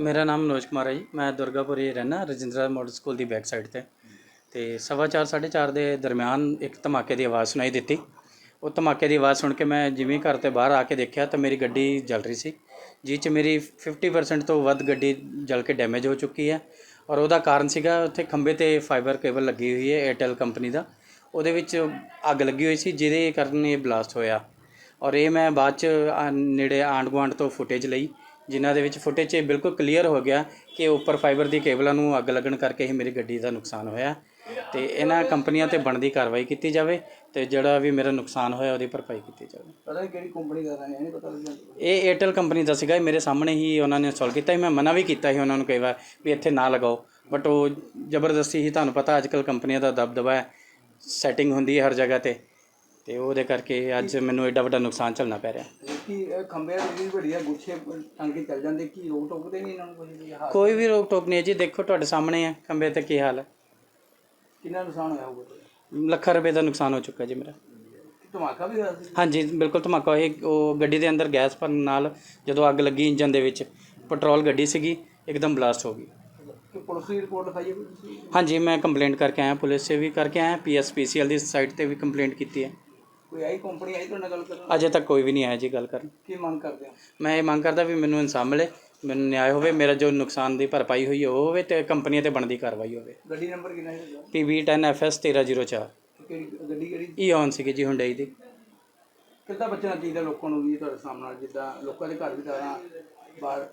ਮੇਰਾ ਨਾਮ ਮਨੋਜ ਕੁਮਾਰ ਹੈ ਜੀ। ਮੈਂ ਦੁਰਗਾਪੁਰ ਹੀ ਰਹਿਣਾ ਰਜਿੰਦਰਾ ਮਾਡਲ ਸਕੂਲ ਦੀ ਬੈਕ ਸਾਈਡ ਤੇ। ਤੇ ਸਵਾ ਚਾਰ, ਸਾਢੇ ਚਾਰ ਦੇ ਦਰਮਿਆਨ ਇੱਕ ਧਮਾਕੇ ਦੀ ਆਵਾਜ਼ ਸੁਣਾਈ ਦਿੱਤੀ। ਉਹ ਧਮਾਕੇ ਦੀ ਆਵਾਜ਼ ਸੁਣ ਕੇ ਮੈਂ ਜਿਵੇਂ ਘਰ ਤੇ ਬਾਹਰ ਆ ਕੇ ਦੇਖਿਆ ਤਾਂ ਮੇਰੀ ਗੱਡੀ ਜਲ ਰਹੀ ਸੀ ਜਿਸ 'ਚ ਮੇਰੀ 50% ਤੋਂ ਵੱਧ ਗੱਡੀ ਜਲ ਕੇ ਡੈਮੇਜ ਹੋ ਚੁੱਕੀ ਹੈ। ਔਰ ਉਹਦਾ ਕਾਰਨ ਸੀਗਾ, ਉੱਥੇ ਖੰਭੇ ਤੇ ਫਾਈਬਰ ਕੇਬਲ ਲੱਗੀ ਹੋਈ ਹੈ 에ਅਰਟੈਲ ਕੰਪਨੀ ਦਾ। ਉਹਦੇ ਵਿੱਚ ਅੱਗ ਲੱਗੀ ਹੋਈ ਸੀ, ਜਿਹਦੇ ਕਾਰਨ ਇਹ ਬਲਾਸਟ ਹੋਇਆ। ਔਰ ਇਹ ਮੈਂ ਬਾਅਦ ਚ ਆ, ਨੇੜੇ ਆਂਢ ਗੁਆਂਢ ਤੋਂ ਫੁਟੇਜ ਲਈ। ਜਿਨ੍ਹਾਂ ਦੇ ਵਿੱਚ ਫੁਟੇਜ 'ਚ ਇਹ ਬਿਲਕੁਲ ਕਲੀਅਰ ਹੋ ਗਿਆ ਕਿ ਉੱਪਰ ਫਾਈਬਰ ਦੀ ਕੇਬਲਾਂ ਨੂੰ ਅੱਗ ਲੱਗਣ ਕਰਕੇ ਹੀ ਮੇਰੀ ਗੱਡੀ ਦਾ ਨੁਕਸਾਨ ਹੋਇਆ। ਤੇ ਇਹਨਾਂ ਕੰਪਨੀਆਂ ਤੇ ਬਣਦੀ ਕਾਰਵਾਈ ਕੀਤੀ ਜਾਵੇ ਤੇ ਜਿਹੜਾ ਵੀ ਮੇਰਾ ਨੁਕਸਾਨ ਹੋਇਆ ਉਹਦੀ ਭਰਪਾਈ ਕੀਤੀ ਜਾਵੇ। ਪਤਾ ਨਹੀਂ ਕਿਹੜੀ ਕੰਪਨੀ ਦਾ ਹੈ ਨਹੀਂ ਪਤਾ ਲੱਗਿਆ। ਇਹ 에ਅਰਟੈਲ ਕੰਪਨੀ ਦਾ ਸੀਗਾ ਇਹ ਮੇਰੇ ਸਾਹਮਣੇ ਹੀ ਉਹਨਾਂ ਨੇ ਇੰਸਟਾਲ ਕੀਤਾ ਸੀ। ਮੈਂ ਮਨਾ ਵੀ ਕੀਤਾ ਸੀ ਉਹਨਾਂ ਨੂੰ ਕਈ ਵਾਰ ਵੀ ਇੱਥੇ ਨਾ ਲਗਾਓ। ਬਟ ਉਹ ਜ਼ਬਰਦਸਤੀ ਹੀ ਤੁਹਾਨੂੰ ਪਤਾ ਅੱਜ ਕੱਲ ਕੰਪਨੀਆਂ ਦਾ ਦਬਦਬਾ ਹੈ। ਸੈਟਿੰਗ ਹੁੰਦੀ ਹੈ ਹਰ ਜਗ੍ਹਾ ਤੇ। ਤੇ ਉਹਦੇ ਕਰਕੇ ਅੱਜ ਮੈਨੂੰ ਐਡਾ ਵੱਡਾ ਨੁਕਸਾਨ ਝੱਲਣਾ ਪੈ ਰਿਹਾ। ਕਿ ਇਹ ਖੰਭੇ ਦੀ ਵੱਡੀਆਂ ਗੁੱਛੇ ਟੰਗ ਕੇ ਚੱਲ ਜਾਂਦੇ ਕੀ ਰੋਕ ਟੋਕਦੇ ਨਹੀਂ ਇਹਨਾਂ ਨੂੰ ਕੁਝ ਵੀ ਕੋਈ ਵੀ ਰੋਕ ਟੋਕ ਨਹੀਂ ਹੈ ਜੀ ਦੇਖੋ ਤੁਹਾਡੇ ਸਾਹਮਣੇ ਹੈ ਖੰਬੇ ਤੇ ਕੀ ਹਾਲ ਹੈ। ਕਿੰਨਾ ਨੁਕਸਾਨ ਹੋਇਆ ਹੋਊਗਾ ਲੱਖਾਂ ਰੁਪਏ ਦਾ ਨੁਕਸਾਨ ਹੋ ਚੁੱਕਾ ਜੀ ਮੇਰਾ। ਧਮਾਕਾ ਵੀ ਹੋਇਆ ਸੀ? ਹਾਂਜੀ ਬਿਲਕੁਲ ਧਮਾਕਾ ਹੋਇਆ। ਉਹ ਗੱਡੀ ਦੇ ਅੰਦਰ ਗੈਸ ਭਰਨ ਨਾਲ ਜਦੋਂ ਅੱਗ ਲੱਗੀ ਇੰਜਨ ਦੇ ਵਿੱਚ ਪੈਟਰੋਲ ਗੱਡੀ ਸੀਗੀ ਇੱਕਦਮ ਬਲਾਸਟ ਹੋ ਗਈ। ਕਿ ਪੁਲਿਸ ਦੀ ਰਿਪੋਰਟ ਲਿਖਾਈ ਹੈ ਕੋਈ ਤੁਸੀਂ? ਹਾਂਜੀ ਮੈਂ ਕੰਪਲੇਂਟ ਕਰਕੇ ਆਇਆ ਪੁਲਿਸ ਸੇ ਵੀ ਕਰਕੇ ਆਇਆ ਪੀਐਸਪੀਸੀਐਲ ਦੀ ਸਾਈਟ ਤੇ ਵੀ ਕੰਪਲੇਂਟ ਕੀਤੀ ਹੈ। ਕੋਈ ਆਈ ਕੰਪਨੀ ਆਈ ਤੁਹਾਡੇ ਨਾਲ ਗੱਲ ਕਰਨ? ਅਜੇ ਤੱਕ ਕੋਈ ਵੀ ਨਹੀਂ ਆਇਆ ਜੀ ਗੱਲ ਕਰਨ। ਕੀ ਮੰਗ ਕਰਦੇ ਹੋ? ਮੈਂ ਇਹ ਮੰਗ ਕਰਦਾ ਵੀ ਮੈਨੂੰ ਇਨਸਾਫ ਮਿਲੇ ਮੈਨੂੰ ਨਿਆਂ ਹੋਵੇ ਮੇਰਾ ਜੋ ਨੁਕਸਾਨ ਦੀ ਭਰਪਾਈ ਹੋਈ ਹੈ ਉਹ ਹੋਵੇ ਤੇ ਕੰਪਨੀਆਂ ਤੇ ਬਣਦੀ ਕਾਰਵਾਈ ਹੋਵੇ। ਗੱਡੀ ਨੰਬਰ ਕਿੰਨਾ ਹੈ ਤੁਹਾਡਾ? PB10FS 1304 ਕਿਹੜੀ ਗੱਡੀ ਕਿਹੜੀ ਈਓਨ ਸੀਗੀ ਜੀ ਹੁੰਡਈ ਦੀ। ਕਿੱਦਾਂ ਬਚਣਾ ਚਾਹੀਦਾ ਲੋਕਾਂ ਨੂੰ ਵੀ ਤੁਹਾਡੇ ਸਾਹਮਣੇ ਜਿੱਦਾਂ ਲੋਕਾਂ ਦੇ ਘਰ ਵੀ ਤਰ੍ਹਾਂ ਬਾਹਰ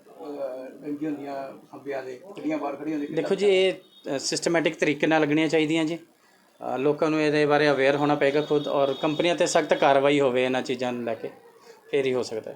ਡੰਗੀ ਹੁੰਦੀਆਂ ਖੰਭਿਆਂ ਦੇ ਗੱਡੀਆਂ ਬਾਹਰ ਖੜੀਆਂ ਹੁੰਦੀਆਂ ਦੇਖੋ ਜੀ ਇਹ ਸਿਸਟਮੈਟਿਕ ਤਰੀਕੇ ਨਾਲ ਲੱਗਣੀਆਂ ਚਾਹੀਦੀਆਂ ਜੀ। ਲੋਕਾਂ ਨੂੰ ਇਹਦੇ ਬਾਰੇ ਅਵੇਅਰ ਹੋਣਾ ਪਏਗਾ ਖੁਦ ਔਰ ਕੰਪਨੀਆਂ ਤੇ ਸਖਤ ਕਾਰਵਾਈ ਹੋਵੇ ਇਹਨਾਂ ਚੀਜ਼ਾਂ ਨੂੰ ਲੈ ਕੇ, ਫਿਰ ਹੀ ਹੋ ਸਕਦਾ